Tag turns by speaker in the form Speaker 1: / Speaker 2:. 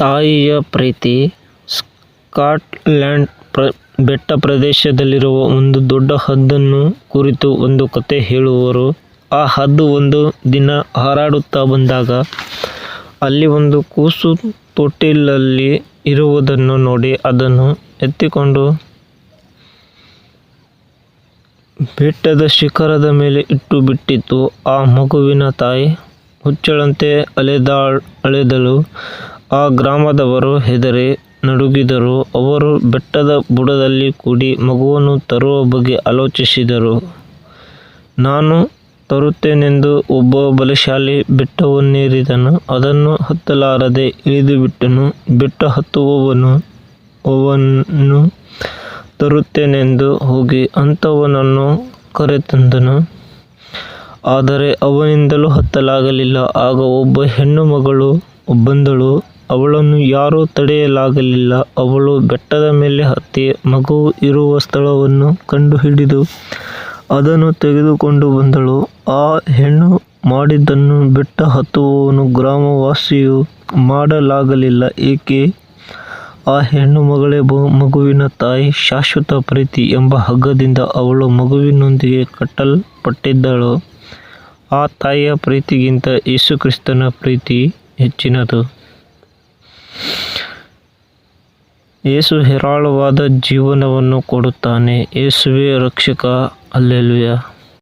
Speaker 1: ತಾಯಿಯ ಪ್ರೀತಿ ಸ್ಕಾಟ್ಲ್ಯಾಂಡ್ ಬೆಟ್ಟ ಪ್ರದೇಶದಲ್ಲಿರುವ ಒಂದು ದೊಡ್ಡ ಹದ್ದನ್ನು ಕುರಿತು ಒಂದು ಕತೆ ಹೇಳುವರು. ಆ ಹದ್ದು ಒಂದು ದಿನ ಹಾರಾಡುತ್ತಾ ಬಂದಾಗ ಅಲ್ಲಿ ಒಂದು ಕೂಸು ತೊಟ್ಟಿಲಲ್ಲಿ ಇರುವುದನ್ನು ನೋಡಿ ಅದನ್ನು ಎತ್ತಿಕೊಂಡು ಬೆಟ್ಟದ ಶಿಖರದ ಮೇಲೆ ಇಟ್ಟು ಬಿಟ್ಟಿತ್ತು ಆ ಮಗುವಿನ ತಾಯಿ ಹುಚ್ಚಳಂತೆ ಅಲೆದಳು. ಆ ಗ್ರಾಮದವರು ಹೆದರಿ ನಡುಗಿದರು. ಅವರು ಬೆಟ್ಟದ ಬುಡದಲ್ಲಿ ಕೂಡಿ ಮಗುವನ್ನು ತರುವ ಬಗ್ಗೆ ಆಲೋಚಿಸಿದರು. ನಾನು ತರುತ್ತೇನೆಂದು ಒಬ್ಬ ಬಲಶಾಲಿ ಬೆಟ್ಟವನ್ನೇರಿದನು. ಅದನ್ನು ಹತ್ತಲಾರದೆ ಇಳಿದುಬಿಟ್ಟನು. ಬೆಟ್ಟ ಹತ್ತುವವನು ಅವನನ್ನು ತರುತ್ತೇನೆಂದು ಹೋಗಿ ಅಂಥವನನ್ನು ಕರೆತಂದನು. ಆದರೆ ಅವನಿಂದಲೂ ಹತ್ತಲಾಗಲಿಲ್ಲ. ಆಗ ಒಬ್ಬ ಹೆಣ್ಣುಮಗಳು ಬಂದಳು. ಅವಳನ್ನು ಯಾರೂ ತಡೆಯಲಾಗಲಿಲ್ಲ. ಅವಳು ಬೆಟ್ಟದ ಮೇಲೆ ಹತ್ತಿ ಮಗು ಇರುವ ಸ್ಥಳವನ್ನು ಕಂಡುಹಿಡಿದು ಅದನ್ನು ತೆಗೆದುಕೊಂಡು ಬಂದಳು. ಆ ಹೆಣ್ಣು ಮಾಡಿದ್ದನ್ನು ಬೆಟ್ಟ ಹತ್ತುವವನು ಗ್ರಾಮವಾಸಿಯು ಮಾಡಲಾಗಲಿಲ್ಲ. ಏಕೆ? ಆ ಹೆಣ್ಣು ಹೆಣ್ಣುಮಗಳೇ ಮಗುವಿನ ತಾಯಿ. ಶಾಶ್ವತ ಪ್ರೀತಿ ಎಂಬ ಹಗ್ಗದಿಂದ ಅವಳು ಮಗುವಿನೊಂದಿಗೆ ಕಟ್ಟಲ್ಪಟ್ಟಿದ್ದಳು. ಆ ತಾಯಿಯ ಪ್ರೀತಿಗಿಂತ ಯೇಸುಕ್ರಿಸ್ತನ ಪ್ರೀತಿ ಹೆಚ್ಚಿನದು. ಯೇಸು ಹೇರಾಳವಾದ ಜೀವನವನ್ನು ಕೊಡುತ್ತಾನೆ. ಯೇಸುವೇ ರಕ್ಷಕ. ಹಲ್ಲೆಲೂಯಾ.